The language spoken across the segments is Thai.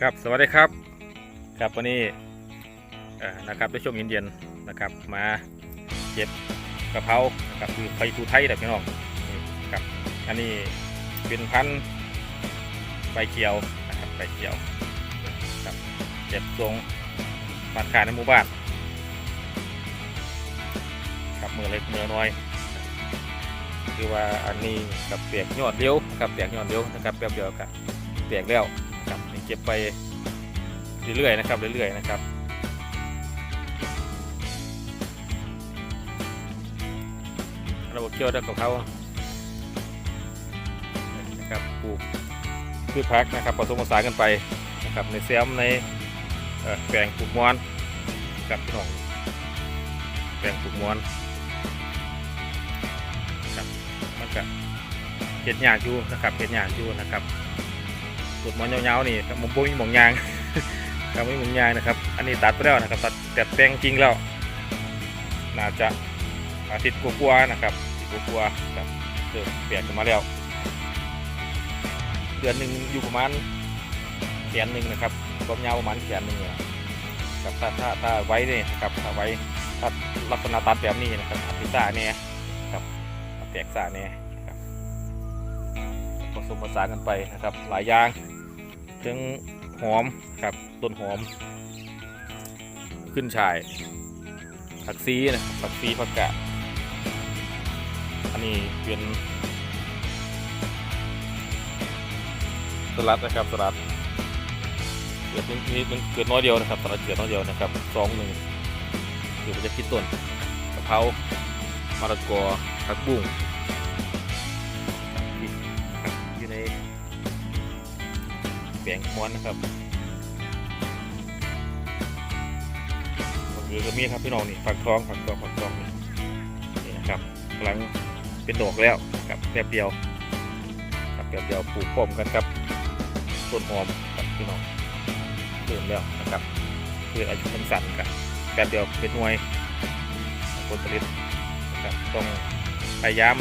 ครับสวัสดีครับครับวันนี้นะครับในช่วงเย็นๆนะครับ มาเก็บกระเพรานะครับคือไฟทูไทยแบบพี่น้องนี่ครับอันนี้เป็นพันธุ์ใบเขียวนะครับใบเขียวครับเก็บทรงบานขายในหมู่บ้านครับมือเล็กมือน้อย คือว่าอันนี้กับเปียกยอดเดียวกับเปียกยอดเดียวนะครับแป๊บเดียวกับเปียกแล้วครับเก็บไปเรื่อยๆนะครับเรื่อยๆนะครับเราเกี่ยวด้วยกับเขานะครับปลูกพืชพักนะครับผสมผสานกันไปนะครับในแซมในแปลงปลูกมอนกับพี่น้องแปลงปลูกมอน มันก็เห็ดหยากอยู่นะครับเห็ดหยากอยู่นะครับสุดมันยาวๆนี่ครับผมปุ้ยหมองยางครับไม่หมองยางนะครับ อันนี้ตัดไปแล้วนะครับ ตัดแต่แปลงจริงแล้ว น่าจะอาทิตย์กว่าๆนะครับอาทิตย์กว่าๆครับเริ่มเปลี่ยนกันมาแล้ว เดือนหนึ่งอยู่ประมาณแขนหนึ่งนะครับความยาวประมาณแขนหนึ่งเนี่ยครับถ้าถ้าถ้าไว้เนี่ยนะครับถ้าไว้ถ้าลักษณะตัดแบบนี้นะครับอาทิตย์ซ่าเนี่ย แตกสาเนี่ยผสมผสานกันไปนะครับ หลายอย่างถึงหอมครับต้นหอม ขึ้นชายผักซีนะครับผักซีผักกาดอันนี้เป็นสลัดนะครับสลัดเกิดเป็นนี่เป็นเกิดน้อยเดียวนะครับสลัดเกิดน้อยเดียวนะครับสองหนึ่งเดี๋ยวมันจะคิดต้นกะเพรามะละกอผักบุ้ง แปลงม้วนนะครับก็คือก็มีครับพี่น้องนี่ฝักทองฝักทองฝักทองนี่นี่นะครับกำลังเป็นดอกแล้วกับแป๊บเดียวกับแป๊บเดียวปลูกพร้อมกันครับต้นหอมครับพี่น้องเริ่มแล้วนะครับเพื่ออายุมันสั้นกับแป๊บเดียวเป็นหน่วยผลผลิตนะครับต้องพยายาม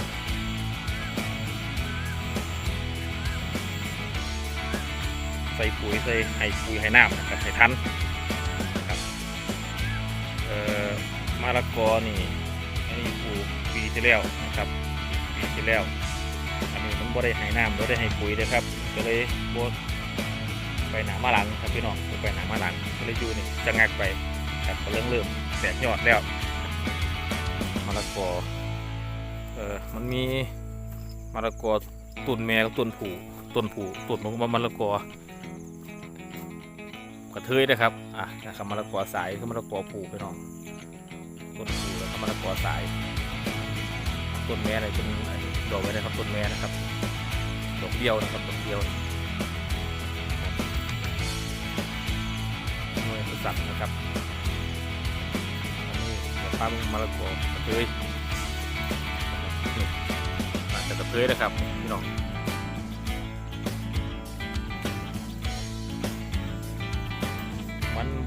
ใส่ปุ๋ยใส่ให้ปุ๋ยให้น้ำนะครับให้ทันครับเอ่อมะละกอนี่อันนี้ปลูกปีที่แล้วนะครับปีที่แล้ว อันนี้มันบ่ได้ให้น้ำบ่ได้ให้ปุ๋ยนะครับก็เลยบ่ไปหนามาหลังครับพี่น้องไปหนามาหลังก็เลยอยู่นี่จะงักไปครับก็เริ่มเริ่มแตกยอดแล้วมะละกอเออมันมีมะละกอต้นแม่กับต้นผูต้นผูต้นของมะละกอ กระเทยนะครับอะนะครับมะละกอสายคือมะละกอผูกไปน้องต้นผูกแล้วก็มะละกอสายต้นแม่อะไรเป็นดอกไว้นะครับต้นแม่นะครับดอกเดียวนะครับดอกเดียวหน่วยสัตว์นะครับอันนี้เดี๋ยวป้ามึงมะละกอกระเทยนี่อาจจะกระเทยนะครับพี่น้อง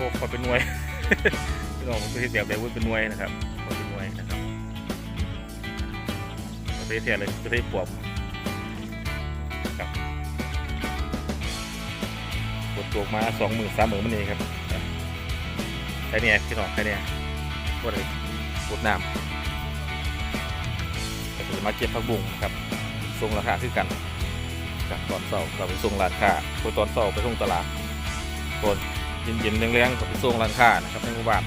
บกเขาเป็นหน่วยพี่น้องมันก็ที่แบบแบบว่าเป็นหน่วยนะครับเขาเป็นหน่วยนะครับประเทศเทียเลยประเทศปวมครับกดตัวมาสองหมื่นสามหมื่นมันเองครับแค่เนี้ยพี่น้องแค่เนี้ยกดเลยกดน้ำจะมาเก็บผักบุ้งครับส่งราคาคือกันกับตอนเสาร์เราไปส่งราคาพอตอนเสาร์ไปส่งตลาดคน เย็นๆแรงๆกับไปส่งร้านค้านะครับในหมู่บ้าน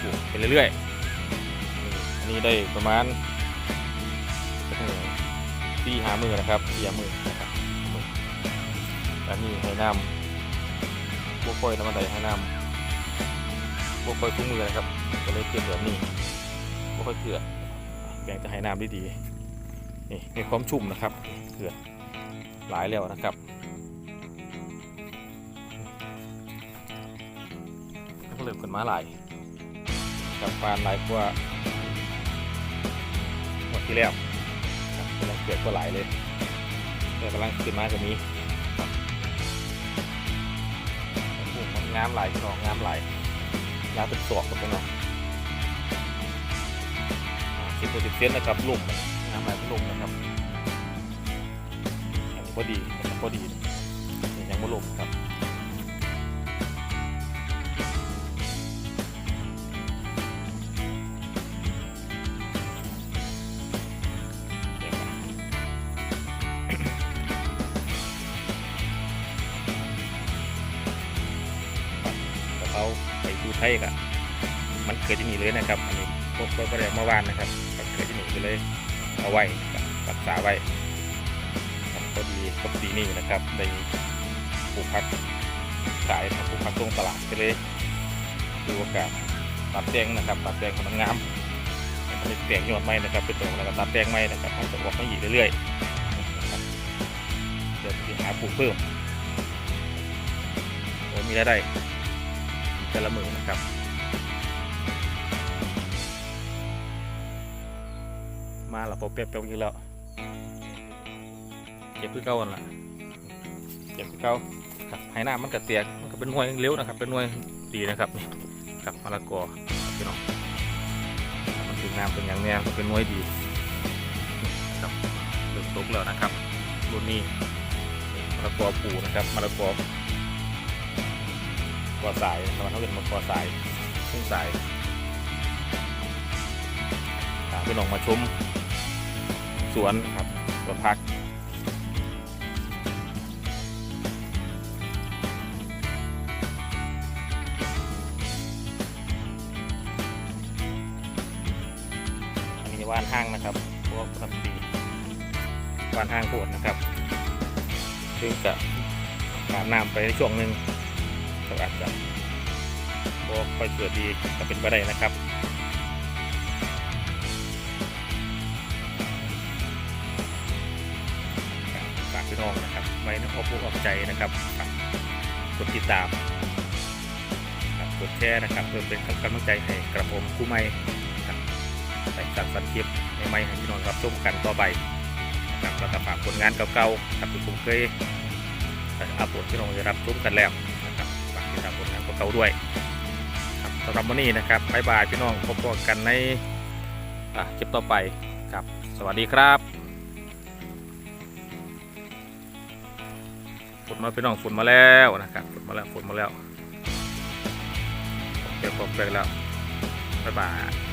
ปลูกไปเรื่อยๆอันนี้ได้ประมาณสี่หามือนะครับสี่หามือนะครับอันนี้ให้น้ำพวกค่อยน้ำมันใดให้น้ำพวกค่อยทุ่งมือนะครับก็เลยเกิดแบบนี้พวกค่อยเกลือแกงจะให้น้ำได้ดีนี่มีความชุ่มนะครับเกลือหลายแล้วนะครับ เริ่มขึ้นมาหลายกับปานหลายกว่าหมดที่แล้วกำลังเกิดก็หลายเลยเกิดกำลังขึ้นมาก็มีครับโอ้โหมันงามหลายพี่องงามหลายงามเป็นศอกกับพี่น้องสิบกว่าสิบเซนนะครับลุ่มงามหลายลุ่มนะครับอดีนะครับพอดีนี่ยังไม่ลงครับ เพราไก่ชูไทยกับมันเกิดที่นี่เลยนะครับอันนี้พวกก็เรียกเมื่อวานนะครับเกิดที่นี่ก็เลยเอาไว้รักษาไว้ครับพอดีพอดีนี่นะครับได้ปลูกผักขายครับปลูกผักตรงตลาดก็เลยดูโอกาสตัดแดงนะครับตัดแดงให้มันงามมันเป็นแตงยอดไม้นะครับเป็นตัวแล้วก็ตัดแตงไม้นะครับมันจะออกมาอีเรื่อยๆเดี๋ยวจะหาปลูกเพิ่มโอ้มีรายได้ แต่ละมือนะครับมาละพอเปียกๆอีกแล้วเก็บคือเก่ากันละเก็บคือเก่าครับให้หน้ามันกระเตียกมันก็เป็นหน่วยเร็วนะครับ เป็นหน่วยดีนะครับนี่กับมะละกอพี่น้องมันถึงน้ำเป็นอย่างเนี้ยก็เป็นน้อยดีครับเริ่มตกแล้วนะครับรุ่นนี้มะละกอปูนะครับมะละกอ กอสายสมัยเขาเป็นมะกอสายซึ่งสายตามพี่น้องมาชมสวนครับสวนพักอันนี้ว่านห้างนะครับพวกน้ำดีว่านห้างโคตรนะครับซึ่งจะขาดน้ำไปในช่วงหนึ่ง ก็อาจจะพวกค่อยเกิดดีก็เป็นไปได้นะครับฝากพี่น้องนะครับไว้ในอ้อมอกอ้อมใจนะครับกดติดตามกดแชร์นะครับเพื่อเป็นกำลังใจให้กระผมคู่ใหม่ครับใส่สั่งสรรค์คลิปใหม่ให้พี่น้องรับชมกันต่อไปนะครับแล้วก็ฝากผลงานเก่าๆครับที่ผมเคยอัปโหลดพี่น้องจะรับชมกันแล้ว นะครับฝากติดตามผลงานเก่าด้วยครับสำหรับวันนี้นะครับบายบายพี่น้องพบกันในคลิปต่อไปครับ สวัสดีครับฝนมาพี่น้องฝนมาแล้วนะครับฝนมาแล้วฝนมาแล้วโอเคครบไปแล้วบ๊ายบาย